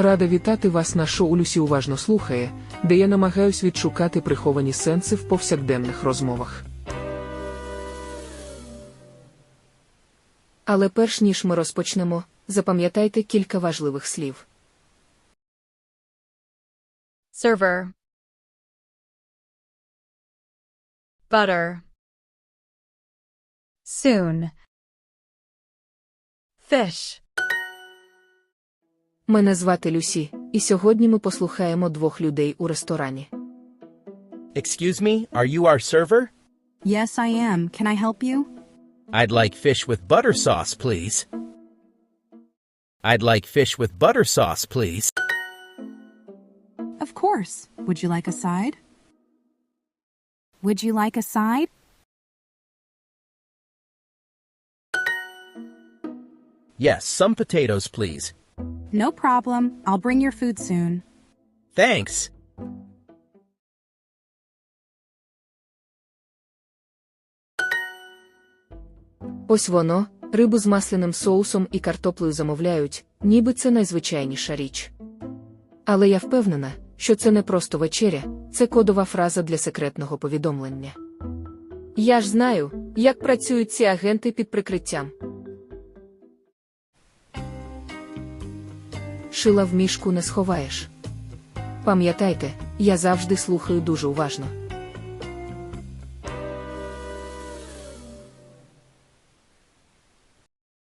Рада вітати вас на шоу Люсі уважно слухає, де я намагаюсь відшукати приховані сенси в повсякденних розмовах. Але перш ніж ми розпочнемо, запам'ятайте кілька важливих слів. server butter soon fish Мене звати Люсі, і сьогодні ми послухаємо двох людей у ресторані. Excuse me, are you our server? Yes, I am. Can I help you? I'd like fish with butter sauce, please. I'd like fish with butter sauce, please. Of course. Would you like a side? Would you like a side? Yes, some potatoes, please. No problem. I'll bring your food soon. Thanks. Ось воно, рибу з масляним соусом і картоплею замовляють, ніби це найзвичайніша річ. Але я впевнена, що це не просто вечеря, це кодова фраза для секретного повідомлення. Я ж знаю, як працюють ці агенти під прикриттям. Шила в мішку не сховаєш. Пам'ятайте, я завжди слухаю дуже уважно.